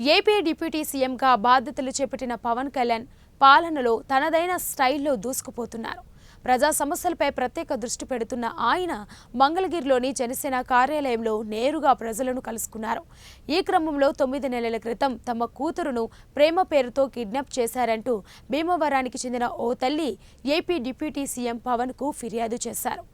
AP deputy సీఎంగా బాధ్యతలు చేపట్టిన పవన్ కళ్యాణ్ పాలనలో తనదైన స్టైల్లో దూసుకుపోతున్నారు. ప్రజా సమస్యలపై ప్రత్యేక దృష్టి పెడుతున్న ఆయన మంగళగిరిలోని జనసేన కార్యాలయంలో నేరుగా ప్రజలను కలుసుకున్నారు. ఈ క్రమంలో తొమ్మిది నెలల క్రితం తమ కూతురును ప్రేమ పేరుతో కిడ్నాప్ చేశారంటూ భీమవరానికి చెందిన ఓ తల్లి ఏపీ డిప్యూటీ సీఎం పవన్కు ఫిర్యాదు చేశారు.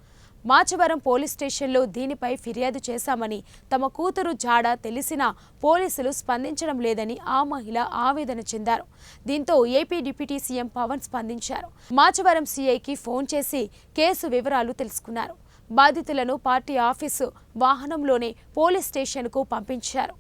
మాచవరం పోలీస్ స్టేషన్లో దీనిపై ఫిర్యాదు చేశామని తమ కూతురు జాడ తెలిసినా పోలీసులు స్పందించడం లేదని ఆ మహిళ ఆవేదన చెందారు. దీంతో ఏపీ డిప్యూటీ సీఎం పవన్ స్పందించారు. మాచవరం సీఐకి ఫోన్ చేసి కేసు వివరాలు తెలుసుకున్నారు. బాధితులను పార్టీ ఆఫీసు వాహనంలోనే పోలీస్ స్టేషన్కు పంపించారు.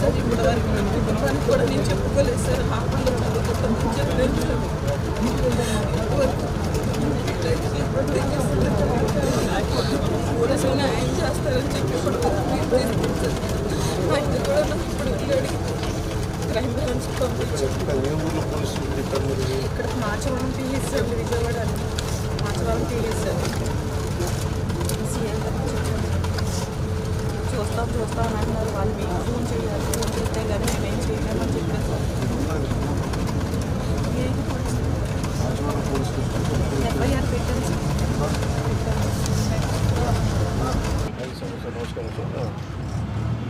సార్ ఇప్పుడు వరకు మేము కుటుంబానికి కూడా నేను చెప్పుకోలేదు సార్ హాస్టల్లో చదువుకుంటాను చెప్పలేదు పోలీసులు న్యాయం చేస్తారని చెప్పి ఇప్పుడు ఆయన కూడా నాకు ఇప్పుడు వెళ్ళాడు క్రైమ్ బ్రాంచ్ పంపించారు ఇక్కడ ఏ ఊర్లో పోలీసులు చెప్పారు మీరు ఇక్కడ మార్చవరం పిఎస్ అండి విజయవాడ అండి మార్చవరం పిఎస్ చూస్తాం చూస్తాం అని అంటున్నారు వాళ్ళు మీకు ఫోన్ చేయాలి ఫోన్ చేస్తే కానీ మేమేం చేయలేమని చెప్పారు రాజవాడ పోలీసులు ఎఫ్ఐఆర్ పెట్టాను సార్ ఐదు సంవత్సరాలు నమస్కారం సార్